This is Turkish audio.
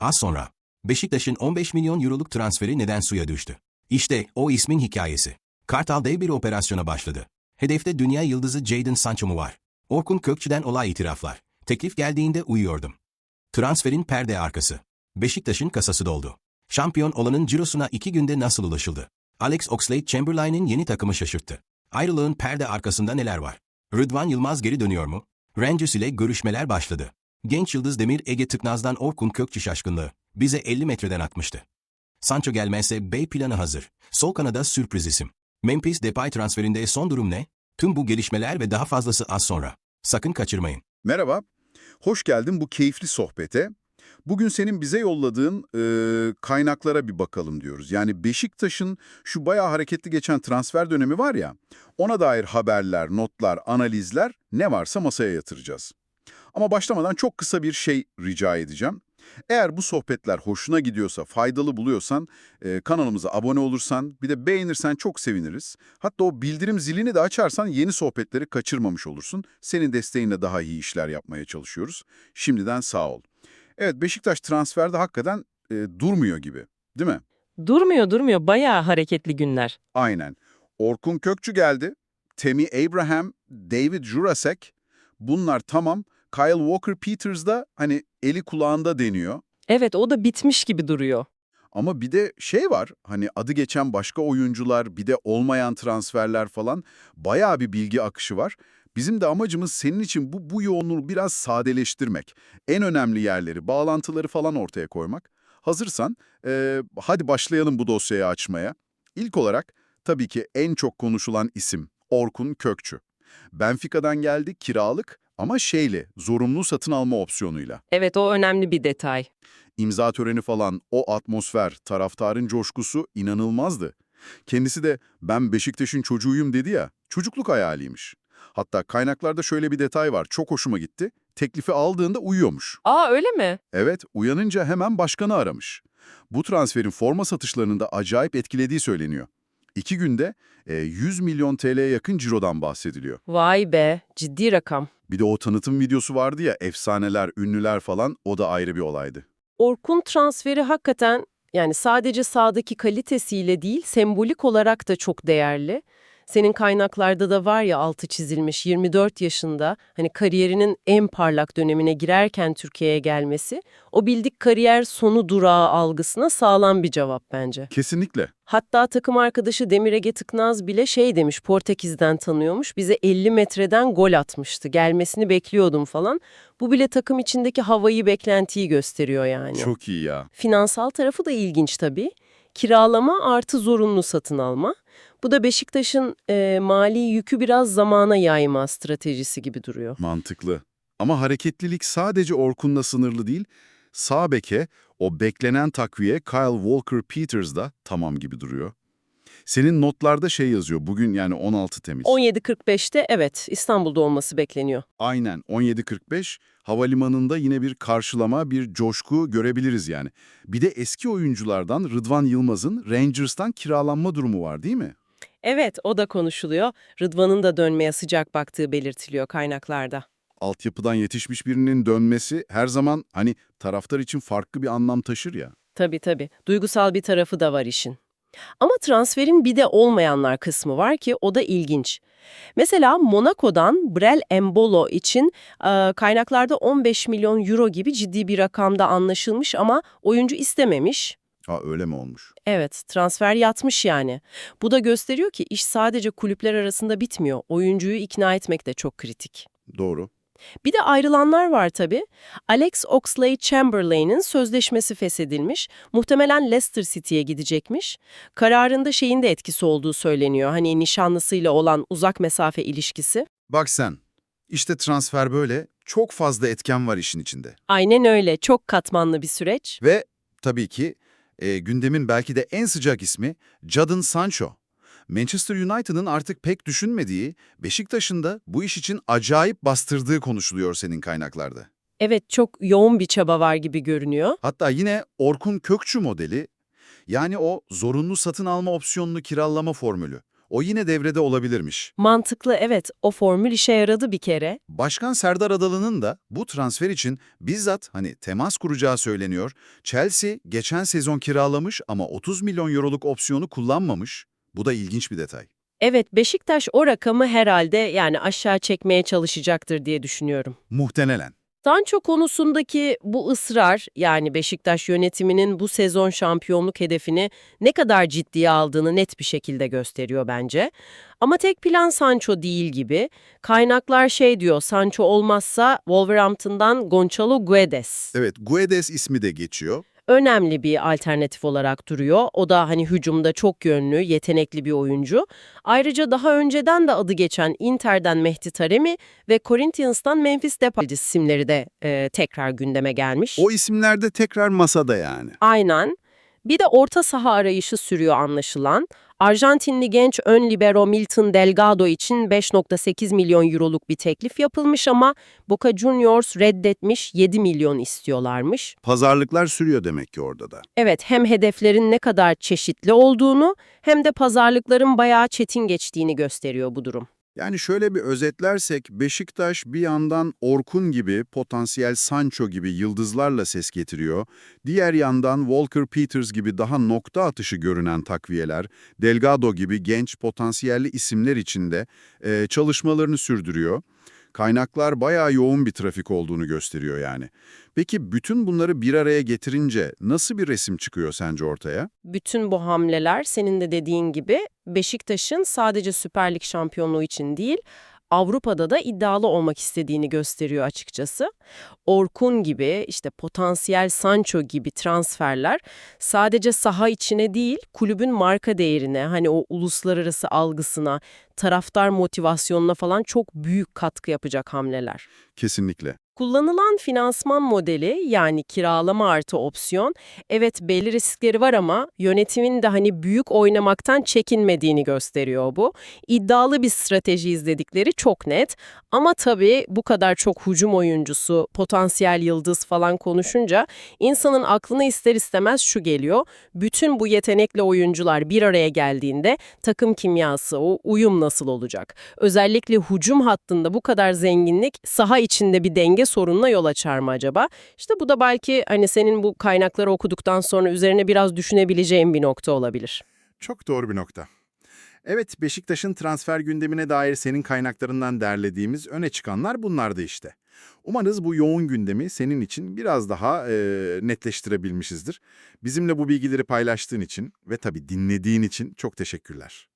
Az sonra, Beşiktaş'ın 15 milyon euroluk transferi neden suya düştü? İşte o ismin hikayesi. Kartal dev bir operasyona başladı. Hedefte dünya yıldızı Jadon Sancho mu var? Orkun Kökçü'den olay itiraflar. Teklif geldiğinde uyuyordum. Transferin perde arkası. Beşiktaş'ın kasası doldu. Şampiyon olanın cirosuna iki günde nasıl ulaşıldı? Alex Oxlade-Chamberlain'in yeni takımı şaşırttı. Ayrılığın perde arkasında neler var? Rıdvan Yılmaz geri dönüyor mu? Rangers ile görüşmeler başladı. Genç yıldız Demir Ege Tıknaz'dan Orkun Kökçü şaşkınlığı. Bize 50 metreden atmıştı. Sancho gelmezse B planı hazır. Sol kanada sürpriz isim. Memphis Depay transferinde son durum ne? Tüm bu gelişmeler ve daha fazlası az sonra. Sakın kaçırmayın. Merhaba, hoş geldin bu keyifli sohbete. Bugün senin bize yolladığın e, kaynaklara bir bakalım diyoruz. Yani Beşiktaş'ın şu bayağı hareketli geçen transfer dönemi var ya, ona dair haberler, notlar, analizler ne varsa masaya yatıracağız. Ama başlamadan çok kısa bir şey rica edeceğim. Eğer bu sohbetler hoşuna gidiyorsa, faydalı buluyorsan, e, kanalımıza abone olursan, bir de beğenirsen çok seviniriz. Hatta o bildirim zilini de açarsan yeni sohbetleri kaçırmamış olursun. Senin desteğinle daha iyi işler yapmaya çalışıyoruz. Şimdiden sağ ol. Evet, Beşiktaş transferde hakikaten e, durmuyor gibi, değil mi? Durmuyor durmuyor bayağı hareketli günler. Aynen. Orkun Kökçü geldi, Temi Abraham, David Jurasek. Bunlar tamam. Kyle Walker-Peters da hani eli kulağında deniyor. Evet o da bitmiş gibi duruyor. Ama bir de şey var, hani adı geçen başka oyuncular, bir de olmayan transferler falan bayağı bir bilgi akışı var. Bizim de amacımız senin için bu, bu yoğunluğu biraz sadeleştirmek. En önemli yerleri, bağlantıları falan ortaya koymak. Hazırsan, eee, hadi başlayalım bu dosyayı açmaya. İlk olarak tabii ki en çok konuşulan isim Orkun Kökçü. Benfica'dan geldi kiralık ama şeyle, zorunlu satın alma opsiyonuyla. Evet o önemli bir detay. İmza töreni falan, o atmosfer, taraftarın coşkusu inanılmazdı. Kendisi de ben Beşiktaş'ın çocuğuyum dedi ya, çocukluk hayaliymiş. Hatta kaynaklarda şöyle bir detay var, çok hoşuma gitti. Teklifi aldığında uyuyormuş. Aa öyle mi? Evet, uyanınca hemen başkanı aramış. Bu transferin forma satışlarını da acayip etkilediği söyleniyor. İki günde e, 100 milyon TL'ye yakın cirodan bahsediliyor. Vay be ciddi rakam. Bir de o tanıtım videosu vardı ya, efsaneler, ünlüler falan, o da ayrı bir olaydı. Orkun transferi hakikaten yani sadece sahadaki kalitesiyle değil sembolik olarak da çok değerli. Senin kaynaklarda da var ya altı çizilmiş 24 yaşında hani kariyerinin en parlak dönemine girerken Türkiye'ye gelmesi o bildik kariyer sonu durağı algısına sağlam bir cevap bence. Kesinlikle. Hatta takım arkadaşı Demir Ege Tıknaz bile şey demiş Portekiz'den tanıyormuş bize 50 metreden gol atmıştı gelmesini bekliyordum falan. Bu bile takım içindeki havayı beklentiyi gösteriyor yani. Çok iyi ya. Finansal tarafı da ilginç tabii. Kiralama artı zorunlu satın alma. Bu da Beşiktaş'ın e, mali yükü biraz zamana yayma stratejisi gibi duruyor. Mantıklı. Ama hareketlilik sadece Orkun'la sınırlı değil. Sağ beke o beklenen takviye Kyle Walker-Peters da tamam gibi duruyor. Senin notlarda şey yazıyor bugün yani 16 Temmuz. 17.45'te evet İstanbul'da olması bekleniyor. Aynen 17.45 havalimanında yine bir karşılama, bir coşku görebiliriz yani. Bir de eski oyunculardan Rıdvan Yılmaz'ın Rangers'tan kiralanma durumu var değil mi? Evet o da konuşuluyor. Rıdvan'ın da dönmeye sıcak baktığı belirtiliyor kaynaklarda. Altyapıdan yetişmiş birinin dönmesi her zaman hani taraftar için farklı bir anlam taşır ya. Tabii tabii. Duygusal bir tarafı da var işin. Ama transferin bir de olmayanlar kısmı var ki o da ilginç. Mesela Monaco'dan Brel Embolo için e, kaynaklarda 15 milyon euro gibi ciddi bir rakamda anlaşılmış ama oyuncu istememiş. Ha öyle mi olmuş? Evet, transfer yatmış yani. Bu da gösteriyor ki iş sadece kulüpler arasında bitmiyor. Oyuncuyu ikna etmek de çok kritik. Doğru. Bir de ayrılanlar var tabii. Alex Oxlade-Chamberlain'in sözleşmesi feshedilmiş. Muhtemelen Leicester City'ye gidecekmiş. Kararında şeyin de etkisi olduğu söyleniyor. Hani nişanlısıyla olan uzak mesafe ilişkisi. Bak sen, işte transfer böyle, çok fazla etken var işin içinde. Aynen öyle. Çok katmanlı bir süreç. Ve tabii ki e, gündemin belki de en sıcak ismi Jadon Sancho. Manchester United'ın artık pek düşünmediği, Beşiktaş'ın da bu iş için acayip bastırdığı konuşuluyor senin kaynaklarda. Evet, çok yoğun bir çaba var gibi görünüyor. Hatta yine Orkun Kökçü modeli, yani o zorunlu satın alma opsiyonlu kiralama formülü. O yine devrede olabilirmiş. Mantıklı evet o formül işe yaradı bir kere. Başkan Serdar Adalı'nın da bu transfer için bizzat hani temas kuracağı söyleniyor. Chelsea geçen sezon kiralamış ama 30 milyon euroluk opsiyonu kullanmamış. Bu da ilginç bir detay. Evet Beşiktaş o rakamı herhalde yani aşağı çekmeye çalışacaktır diye düşünüyorum. Muhtemelen. Sancho konusundaki bu ısrar yani Beşiktaş yönetiminin bu sezon şampiyonluk hedefini ne kadar ciddiye aldığını net bir şekilde gösteriyor bence. Ama tek plan Sancho değil gibi. Kaynaklar şey diyor Sancho olmazsa Wolverhampton'dan Gonçalo Guedes. Evet, Guedes ismi de geçiyor. Önemli bir alternatif olarak duruyor. O da hani hücumda çok yönlü, yetenekli bir oyuncu. Ayrıca daha önceden de adı geçen Inter'den Mehdi Taremi ve Corinthians'tan Memphis Depay isimleri de e, tekrar gündeme gelmiş. O isimler de tekrar masada yani. Aynen. Bir de orta saha arayışı sürüyor anlaşılan. Arjantinli genç ön libero Milton Delgado için 5.8 milyon euroluk bir teklif yapılmış ama Boca Juniors reddetmiş 7 milyon istiyorlarmış. Pazarlıklar sürüyor demek ki orada da. Evet, hem hedeflerin ne kadar çeşitli olduğunu hem de pazarlıkların bayağı çetin geçtiğini gösteriyor bu durum. Yani şöyle bir özetlersek Beşiktaş bir yandan Orkun gibi potansiyel Sancho gibi yıldızlarla ses getiriyor. Diğer yandan Walker Peters gibi daha nokta atışı görünen takviyeler, Delgado gibi genç potansiyelli isimler içinde e, çalışmalarını sürdürüyor. Kaynaklar bayağı yoğun bir trafik olduğunu gösteriyor yani. Peki bütün bunları bir araya getirince nasıl bir resim çıkıyor sence ortaya? Bütün bu hamleler senin de dediğin gibi Beşiktaş'ın sadece Süper Lig şampiyonluğu için değil, Avrupa'da da iddialı olmak istediğini gösteriyor açıkçası. Orkun gibi, işte potansiyel Sancho gibi transferler sadece saha içine değil, kulübün marka değerine, hani o uluslararası algısına, taraftar motivasyonuna falan çok büyük katkı yapacak hamleler. Kesinlikle. Kullanılan finansman modeli yani kiralama artı opsiyon evet belli riskleri var ama yönetimin de hani büyük oynamaktan çekinmediğini gösteriyor bu. İddialı bir strateji izledikleri çok net ama tabii bu kadar çok hücum oyuncusu, potansiyel yıldız falan konuşunca insanın aklına ister istemez şu geliyor. Bütün bu yetenekli oyuncular bir araya geldiğinde takım kimyası, o uyum nasıl olacak? Özellikle hücum hattında bu kadar zenginlik saha içinde bir denge sorununa yol açar mı acaba? İşte bu da belki hani senin bu kaynakları okuduktan sonra üzerine biraz düşünebileceğin bir nokta olabilir. Çok doğru bir nokta. Evet, Beşiktaş'ın transfer gündemine dair senin kaynaklarından derlediğimiz öne çıkanlar bunlardı işte. Umarız bu yoğun gündemi senin için biraz daha e, netleştirebilmişizdir. Bizimle bu bilgileri paylaştığın için ve tabii dinlediğin için çok teşekkürler.